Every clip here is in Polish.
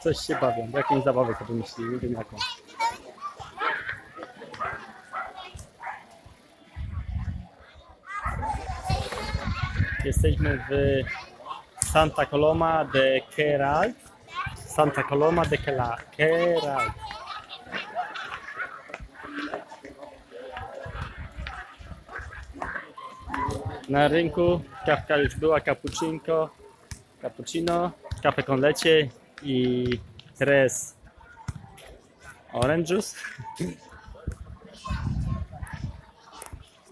coś się bawią. Jakąś zabawę sobie wymyślili, nie wiem jaką. Jesteśmy w Santa Coloma de Queralt. Santa Coloma de Queralt. Na rynku kawka już była, cappuccino, cappuccino, kafe con leche i tres orange juice.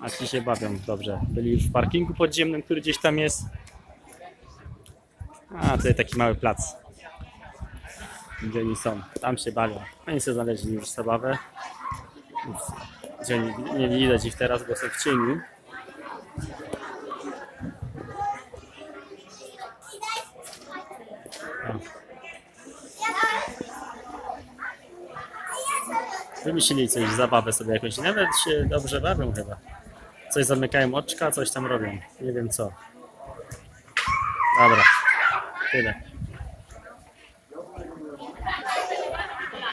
A ci się bawią dobrze. Byli już w parkingu podziemnym, który gdzieś tam jest. A tutaj taki mały plac. Gdzie oni są. Tam się bawią. Oni sobie znaleźli już zabawę. Gdzie nie, nie widać ich teraz, bo są w cieniu. Wymyślili coś, zabawę sobie jakąś. Nawet się dobrze bawią chyba. Coś zamykają oczka, coś tam robią. Nie wiem co. Dobra, tyle.